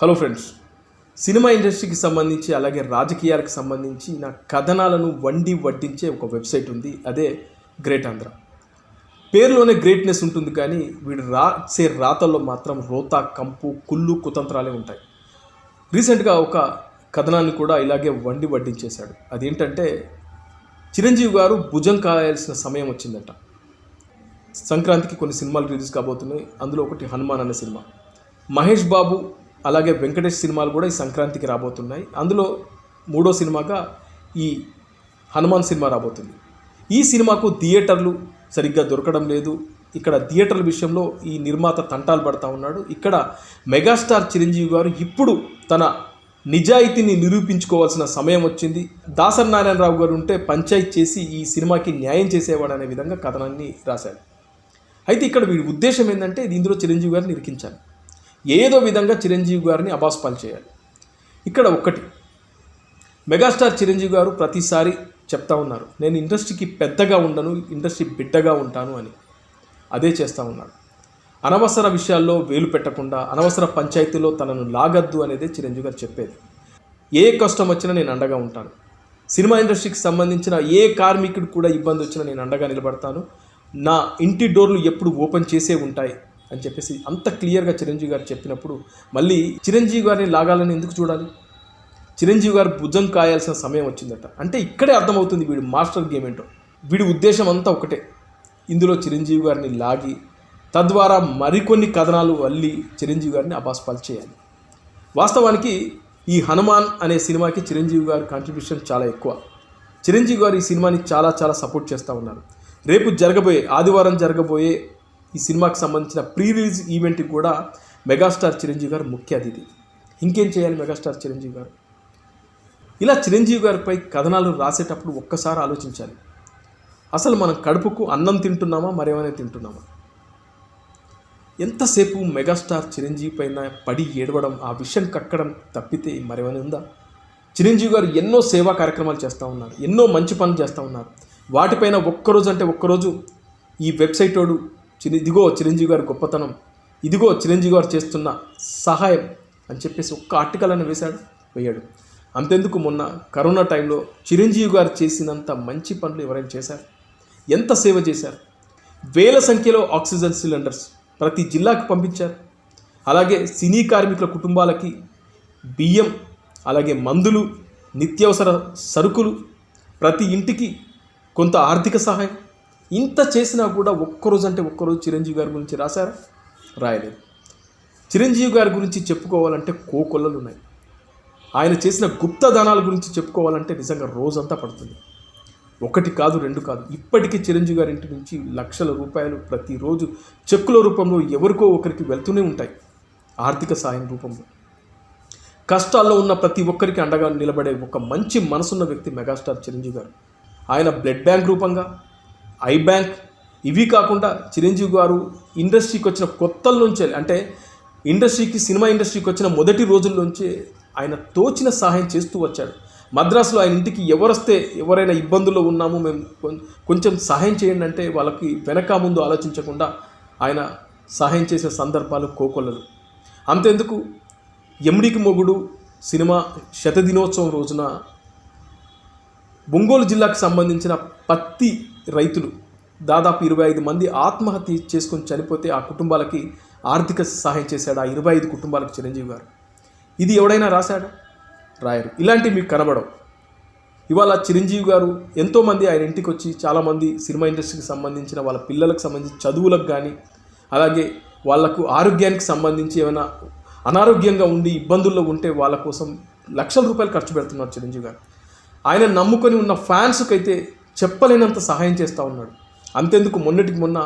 Hello friends cinema ఇండస్ట్రీకి సంబంధించి అలాగే రాజకీయాలకు సంబంధించి నా కథనాలను వండి వడ్డించే ఒక వెబ్సైట్ ఉంది. అదే గ్రేట్ ఆంధ్ర పేరులోనే గ్రేట్నెస్ ఉంటుంది కానీ వీడు రాసే రాతల్లో మాత్రం రోత కంపు కుళ్ళు కుతంత్రాలే ఉంటాయి. రీసెంట్గా ఒక కథనాన్ని కూడా ఇలాగే వండి వడ్డించేశాడు. అదేంటంటే చిరంజీవి గారు భుజం కాయాల్సిన సమయం వచ్చిందట. సంక్రాంతికి కొన్ని సినిమాలు రిలీజ్ కాబోతున్నాయి. అందులో ఒకటి హనుమాన్ అనే సినిమా. మహేష్ బాబు అలాగే వెంకటేష్ సినిమాలు కూడా ఈ సంక్రాంతికి రాబోతున్నాయి. అందులో మూడో సినిమాగా ఈ హనుమాన్ సినిమా రాబోతుంది. ఈ సినిమాకు థియేటర్లు సరిగ్గా దొరకడం లేదు. ఇక్కడ థియేటర్ల విషయంలో ఈ నిర్మాత తంటాలు పడతా ఉన్నాడు. ఇక్కడ మెగాస్టార్ చిరంజీవి గారు ఇప్పుడు తన నిజాయితీని నిరూపించుకోవాల్సిన సమయం వచ్చింది. దాసరి నారాయణరావు గారు ఉంటే పంచాయత్ చేసి ఈ సినిమాకి న్యాయం చేసేవాడు అనే విధంగా కథనాన్ని రాశాడు అయితే ఇక్కడ వీడి ఉద్దేశం ఏంటంటే ఇది ఇందులో చిరంజీవి గారిని ఇరికించాలి. ఏదో విధంగా చిరంజీవి గారిని అబాస్పాలు చేయాలి. ఇక్కడ ఒక్కటి. మెగాస్టార్ చిరంజీవి గారు ప్రతిసారి చెప్తా ఉన్నారు నేను ఇండస్ట్రీకి పెద్దగా ఉండను ఇండస్ట్రీ బిడ్డగా ఉంటాను అని. అదే చేస్తూ ఉన్నాడు అనవసర విషయాల్లో వేలు పెట్టకుండా అనవసర పంచాయతీలో తనను లాగద్దు అనేది చిరంజీవి గారు చెప్పేది. ఏ కష్టం వచ్చినా నేను అండగా ఉంటాను. సినిమా ఇండస్ట్రీకి సంబంధించిన ఏ కార్మికుడు కూడా ఇబ్బంది వచ్చినా నేను అండగా నిలబడతాను. నా ఇంటి డోర్లు ఎప్పుడు ఓపెన్ చేసే ఉంటాయి. అని చెప్పేసి అంత క్లియర్గా చిరంజీవి గారు చెప్పినప్పుడు మళ్ళీ చిరంజీవి గారిని లాగాలని ఎందుకు చూడాలి? చిరంజీవి గారు భుజం కాయాల్సిన సమయం వచ్చిందట. అంటే ఇక్కడే అర్థమవుతుంది వీడు మాస్టర్ గేమ్ ఏంటో. వీడి ఉద్దేశం అంతా ఒకటే. ఇందులో చిరంజీవి గారిని లాగి తద్వారా మరికొన్ని కథనాలు అల్లి చిరంజీవి గారిని అబాస్పాలు చేయాలి. వాస్తవానికి ఈ హనుమాన్ అనే సినిమాకి చిరంజీవి గారి కాంట్రిబ్యూషన్ చాలా ఎక్కువ. చిరంజీవి గారు ఈ సినిమాని చాలా చాలా సపోర్ట్ చేస్తూ ఉన్నారు. రేపు జరగబోయే ఆదివారం జరగబోయే ఈ సినిమాకి సంబంధించిన ప్రీ రిలీజ్ ఈవెంట్కి కూడా మెగాస్టార్ చిరంజీవి గారు ముఖ్య అతిథి. ఇంకేం చేయాలి మెగాస్టార్ చిరంజీవి గారు? ఇలా చిరంజీవి గారిపై కథనాలు రాసేటప్పుడు ఒక్కసారి ఆలోచించాలి. అసలు మనం కడుపుకు అన్నం తింటున్నామా? మరేమైనా తింటున్నామా? ఎంతసేపు మెగాస్టార్ చిరంజీవి పైన పడి ఏడవడం ఆ విషయం కక్కడం తప్పితే మరేమైనా ఉందా? చిరంజీవి గారు ఎన్నో సేవా కార్యక్రమాలు చేస్తూ ఉన్నారు ఎన్నో మంచి పనులు చేస్తూ ఉన్నారు. వాటిపైన ఒక్కరోజు అంటే ఒక్కరోజు ఈ వెబ్సైట్ వాడు చిరి ఇదిగో చిరంజీవి గారి గొప్పతనం ఇదిగో చిరంజీవి గారు చేస్తున్న సహాయం అని చెప్పేసి ఒక్క ఆర్టికల్ అని వేశాడు వేయాడు. అంతెందుకు మొన్న కరోనా టైంలో చిరంజీవి గారు చేసినంత మంచి పనులు ఎవరైనా చేశారు? ఎంత సేవ చేశారు? వేల సంఖ్యలో ఆక్సిజన్ సిలిండర్స్ ప్రతి జిల్లాకు పంపించారు. అలాగే సినీ కార్మికుల కుటుంబాలకి బియ్యం అలాగే మందులు నిత్యావసర సరుకులు ప్రతి ఇంటికి కొంత ఆర్థిక సహాయం ఇంత చేసినా కూడా ఒక్కరోజు అంటే ఒక్కరోజు చిరంజీవి గారి గురించి రాశారా? రాయలేదు. చిరంజీవి గారి గురించి చెప్పుకోవాలంటే కోకొల్లలు ఉన్నాయి. ఆయన చేసిన గుప్తదానాల గురించి చెప్పుకోవాలంటే నిజంగా రోజంతా పడుతుంది. ఒకటి కాదు రెండు కాదు. ఇప్పటికీ చిరంజీవి గారి ఇంటి నుంచి లక్షల రూపాయలు ప్రతిరోజు చెక్కుల రూపంలో ఎవరికో ఒకరికి వెళ్తూనే ఉంటాయి. ఆర్థిక సాయం రూపంలో. కష్టాల్లో ఉన్న ప్రతి ఒక్కరికి అండగా నిలబడే ఒక మంచి మనసున్న వ్యక్తి మెగాస్టార్ చిరంజీవి గారు. ఆయన బ్లడ్ బ్యాంక్ రూపంగా ఐ బ్యాంక్ ఇవి కాకుండా చిరంజీవి గారు ఇండస్ట్రీకి వచ్చిన కొత్తల అంటే ఇండస్ట్రీకి సినిమా ఇండస్ట్రీకి వచ్చిన మొదటి రోజుల్లోంచే ఆయన తోచిన సహాయం చేస్తూ వచ్చాడు. మద్రాసులో ఆయన ఇంటికి ఎవరొస్తే ఎవరైనా ఇబ్బందుల్లో ఉన్నాము మేము కొం- కొంచెం సహాయం చేయండి అంటే వాళ్ళకి వెనక ముందు ఆలోచించకుండా ఆయన సహాయం చేసే సందర్భాలు కోకొల్లలు. అంతెందుకు? ఎమ్డికి మొగుడు సినిమా శతదినోత్సవం రోజున ఒంగోలు జిల్లాకు సంబంధించిన పత్తి రైతులు దాదాపు ఇరవై ఐదు మంది ఆత్మహత్య చేసుకొని చనిపోతే ఆ కుటుంబాలకి ఆర్థిక సహాయం చేశాడు. ఆ ఇరవై ఐదు కుటుంబాలకు చిరంజీవి గారు. ఇది ఎవడైనా రాశాడు? రాయరు. ఇలాంటివి మీకు కనబడవు. ఇవాళ చిరంజీవి గారు ఎంతోమంది ఆయన ఇంటికి వచ్చి చాలామంది సినిమా ఇండస్ట్రీకి సంబంధించిన వాళ్ళ పిల్లలకు సంబంధించి చదువులకు కానీ అలాగే వాళ్ళకు ఆరోగ్యానికి సంబంధించి ఏమైనా అనారోగ్యంగా ఉండి ఇబ్బందుల్లో ఉంటే వాళ్ళ కోసం లక్షల రూపాయలు ఖర్చు పెడుతున్నారు చిరంజీవి గారు. ఆయన నమ్ముకొని ఉన్న ఫ్యాన్స్కి అయితే చెప్పలేనంత సహాయం చేస్తూ ఉన్నాడు. అంతెందుకు మొన్నటికి మొన్న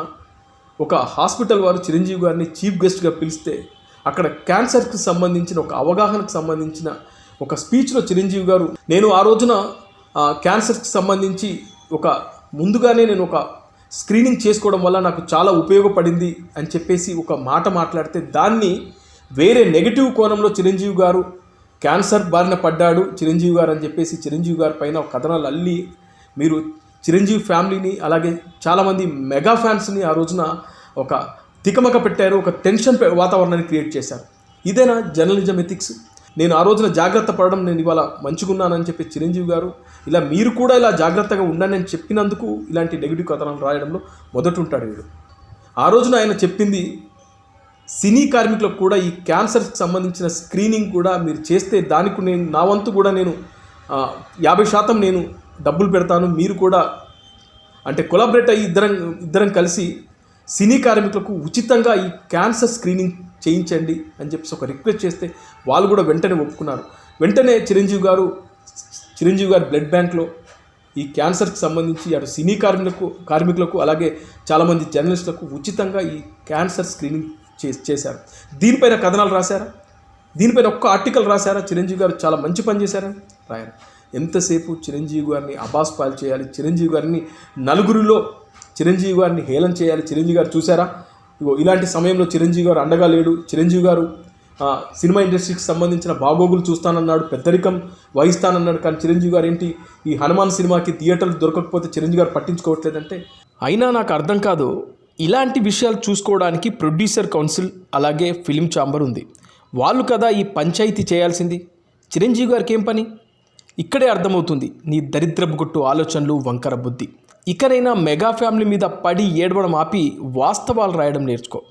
ఒక హాస్పిటల్ వారు చిరంజీవి గారిని చీఫ్ గెస్ట్గా పిలిస్తే అక్కడ క్యాన్సర్కి సంబంధించిన ఒక అవగాహనకు సంబంధించిన ఒక స్పీచ్లో చిరంజీవి గారు నేను ఆ రోజున ఆ, క్యాన్సర్కి సంబంధించి ఒక ముందుగానే నేను ఒక స్క్రీనింగ్ చేసుకోవడం వల్ల నాకు చాలా ఉపయోగపడింది అని చెప్పేసి ఒక మాట మాట్లాడితే దాన్ని వేరే నెగిటివ్ కోణంలో చిరంజీవి గారు క్యాన్సర్ బారిన పడ్డాడు చిరంజీవి గారు అని చెప్పేసి చిరంజీవి గారి పైన ఒక కథనాలు అల్లి మీరు చిరంజీవి ఫ్యామిలీని అలాగే చాలామంది మెగా ఫ్యాన్స్ని ఆ రోజున ఒక తికమక పెట్టారు ఒక టెన్షన్ వాతావరణాన్ని క్రియేట్ చేశారు. ఇదేనా జర్నలిజం ఎథిక్స్? నేను ఆ రోజున జాగ్రత్త పడడం నేను ఇవాళ మంచుకున్నానని చెప్పి చిరంజీవి గారు ఇలా మీరు కూడా ఇలా జాగ్రత్తగా ఉండండి అని చెప్పినందుకు ఇలాంటి నెగిటివ్ కథనాలు రాయడంలో మొదట ఉంటాడు వీడు. ఆ రోజున ఆయన చెప్పింది సినీ కార్మికులకు కూడా ఈ క్యాన్సర్కి సంబంధించిన స్క్రీనింగ్ కూడా మీరు చేస్తే దానికి నేను నా వంతు కూడా నేను యాభై శాతం నేను డబ్బులు పెడతాను మీరు కూడా అంటే కొలాబరేట్ అయ్యి ఇద్దరం ఇద్దరం కలిసి సినీ కార్మికులకు ఉచితంగా ఈ క్యాన్సర్ స్క్రీనింగ్ చేయించండి అని చెప్పేసి ఒక రిక్వెస్ట్ చేస్తే వాళ్ళు కూడా వెంటనే ఒప్పుకున్నారు. వెంటనే చిరంజీవి గారు చిరంజీవి గారు బ్లడ్ బ్యాంక్లో ఈ క్యాన్సర్కి సంబంధించి అటు సినీ కార్మికులకు కార్మికులకు అలాగే చాలామంది జర్నలిస్టులకు ఉచితంగా ఈ క్యాన్సర్ స్క్రీనింగ్ చే చేశారు. దీనిపైన కథనాలు రాశారా? దీనిపైన ఒక్క ఆర్టికల్ రాశారా? చిరంజీవి గారు చాలా మంచి పని చేశారని రాయరు. ఎంతసేపు చిరంజీవి గారిని అబాస్ పాలు చేయాలి? చిరంజీవి గారిని నలుగురిలో చిరంజీవి గారిని హేళన చేయాలి? చిరంజీవి గారు చూసారా ఇగో ఇలాంటి సమయంలో చిరంజీవి గారు అండగా లేడు. చిరంజీవి గారు సినిమా ఇండస్ట్రీకి సంబంధించిన బాగోగులు చూస్తానన్నాడు. పెద్దరికం వహిస్తానన్నాడు. కానీ చిరంజీవి గారు ఏంటి? ఈ హనుమాన్ సినిమాకి థియేటర్లు దొరకకపోతే చిరంజీవి గారు పట్టించుకోవట్లేదంటే? అయినా నాకు అర్థం కాదు. ఇలాంటి విషయాలు చూసుకోవడానికి ప్రొడ్యూసర్ కౌన్సిల్ అలాగే ఫిలిం ఛాంబర్ ఉంది. వాళ్ళు కదా ఈ పంచాయతీ చేయాల్సింది. చిరంజీవి గారికి ఏం పని? ఇక్కడే అర్థమవుతుంది. నీ దరిద్రపు గుట్టు ఆలోచనలు వంకర బుద్ధి. ఇకనైనా మెగా ఫ్యామిలీ మీద పడి ఏడవడం ఆపి వాస్తవాలు రాయడం నేర్చుకో.